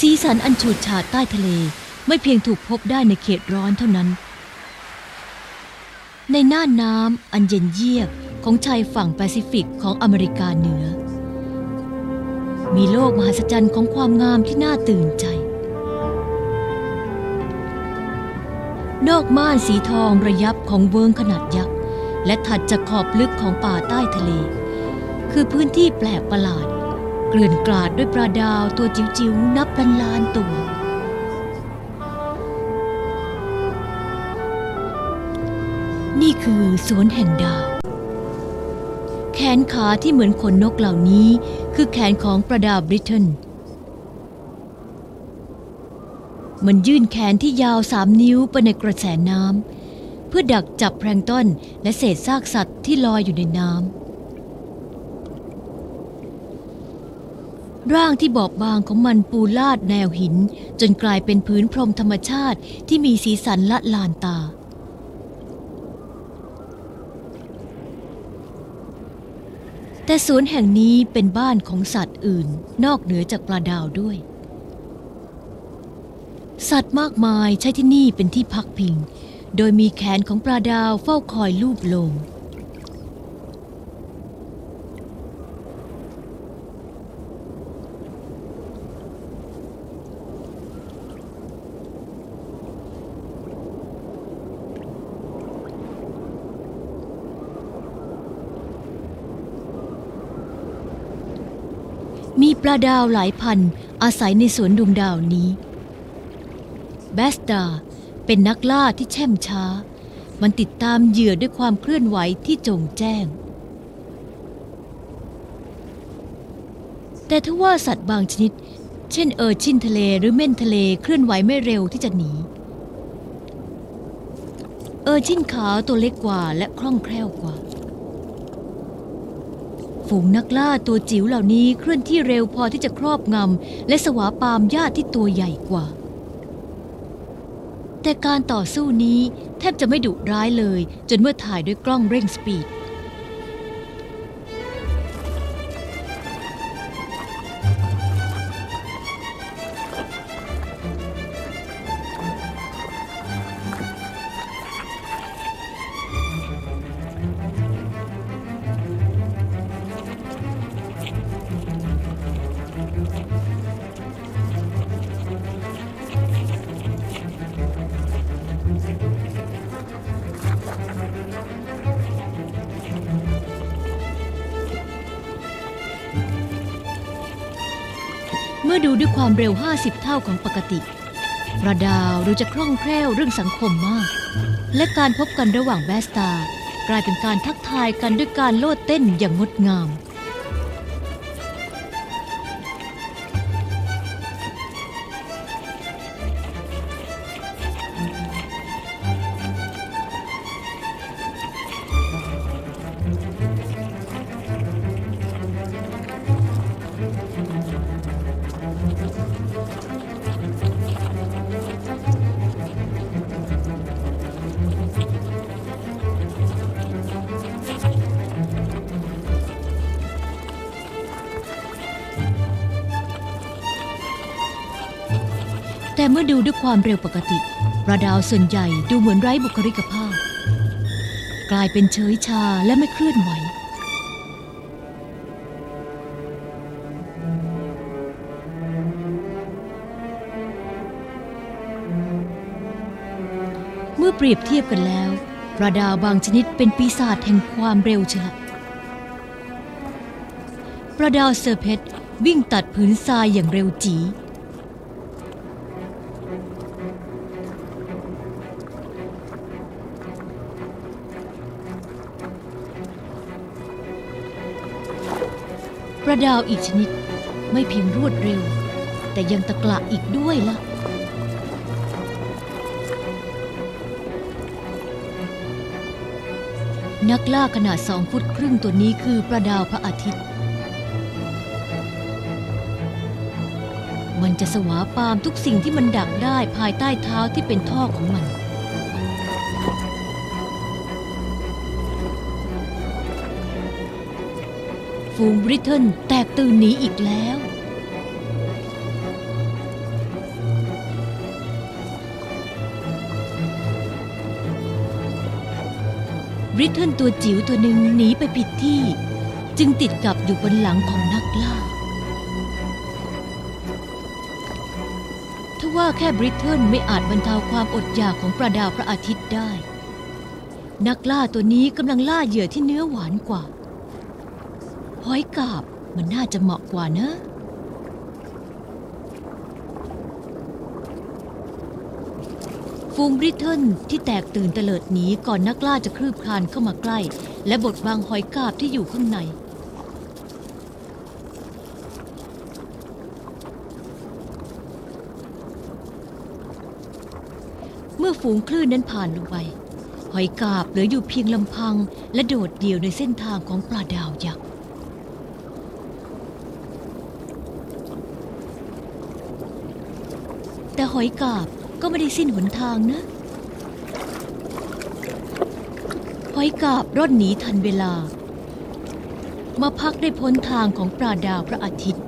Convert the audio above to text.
สีสันอันฉูดฉาดใต้ทะเลไม่เพียงถูกพบได้ในเขตร้อนเท่านั้น ในน่านน้ำอันเย็นเยียบของชายฝั่งแปซิฟิกของอเมริกาเหนือ มีโลกมหัศจรรย์ของความงามที่น่าตื่นใจ นอกม่านสีทองระยับของเวิงขนาดยักษ์ และถัดจากขอบลึกของป่าใต้ทะเล คือพื้นที่แปลกประหลาด เกลื่อนกลาดด้วยปลาดาวตัวจิ๋วๆนับเป็นล้านตัว นี่คือสวนแห่งดาว แขนขาที่เหมือนขนนกเหล่านี้คือแขนของประดาวบริเทนมันยื่นแขนที่ยาวสามนิ้วไปในกระแสน้ำเพื่อดักจับแพลงต้นและเศษซากสัตว์ที่ลอยอยู่ในน้ำ ร่างที่บอบบางของมันปูลาดแนวหิน จนกลายเป็นพื้นพรมธรรมชาติที่มีสีสันละลานตา แต่สวนแห่งนี้เป็นบ้านของสัตว์อื่น นอกเหนือจากปลาดาวด้วย สัตว์มากมายใช้ที่นี่เป็นที่พักพิง โดยมีแขนของปลาดาวเฝ้าคอยลูบลง มีปลาดาวหลายพันอาศัยในสวนดวงดาวนี้ แบสตาเป็นนักล่าที่แช่มช้า มันติดตามเหยื่อด้วยความเคลื่อนไหวที่จงแจ้ง แต่ทว่าสัตว์บางชนิด เช่นเออร์ชินทะเลหรือเม่นทะเลเคลื่อนไหวไม่เร็วที่จะหนี เออร์ชินขาวตัวเล็กกว่าและคล่องแคล่วกว่า ฝูงนักล่าตัวจิ๋วเหล่านี้เคลื่อนที่เร็วพอที่จะครอบงำและสวาปามญาติที่ตัวใหญ่กว่า แต่การต่อสู้นี้แทบจะไม่ดุร้ายเลย จนเมื่อถ่ายด้วยกล้องเร่งสปีด เมื่อดูด้วยความเร็ว 50 เท่าของปกติประดาวดูจะคล่องแคล่วเรื่องสังคมมาก และการพบกันระหว่างแบสตากลายเป็นการทักทายกันด้วยการโลดเต้นอย่างงดงาม เมื่อดูด้วยความเร็วปกติปลาดาวส่วนใหญ่ดูเหมือนไร้บุคลิกภาพ กลายเป็นเฉยชาและไม่เคลื่อนไหว เมื่อเปรียบเทียบกันแล้วปลาดาวบางชนิดเป็นปีศาจแห่งความเร็วเชียวละปลาดาวเซอร์เพตวิ่งตัดผืนทรายอย่างเร็วจี ดาวอีกชนิด ไม่เพียงรวดเร็ว แต่ยังตะกละอีกด้วยล่ะนักล่าขนาดสองฟุตครึ่งตัวนี้คือปลาดาวพระอาทิตย์ มันจะสวาปามทุกสิ่งที่มันดักได้ภายใต้เท้าที่เป็นท่อของมัน ฟูงบริทเทนแตกตื่นหนีอีกแล้ว บริทเทนตัวจิ๋วตัวหนึ่งหนีไปผิดที่ จึงติดกับอยู่บนหลังของนักล่าทว่าแค่บริทเทนไม่อาจบรรเทาความอดอยากของประดาวพระอาทิตย์ได้ นักล่าตัวนี้กำลังล่าเหยื่อที่เนื้อหวานกว่า หอยกาบมันน่าจะเหมาะกว่านะ ฟูงบริเทิลที่แตกตื่นเตลิดหนีก่อนนักล่าจะคลืบคลานเข้ามาใกล้ และบดบังหอยกาบที่อยู่ข้างในเมื่อฝูงคลื่นนั้นผ่านลงไป หอยกาบเหลืออยู่เพียงลำพัง และโดดเดี่ยวในเส้นทางของปลาดาวยักษ์ แต่หอยกาบก็ไม่ได้สิ้นหนทางนะ หอยกาบร่อนหนีทันเวลา มาพักได้พ้นทางของปลาดาวพระอาทิตย์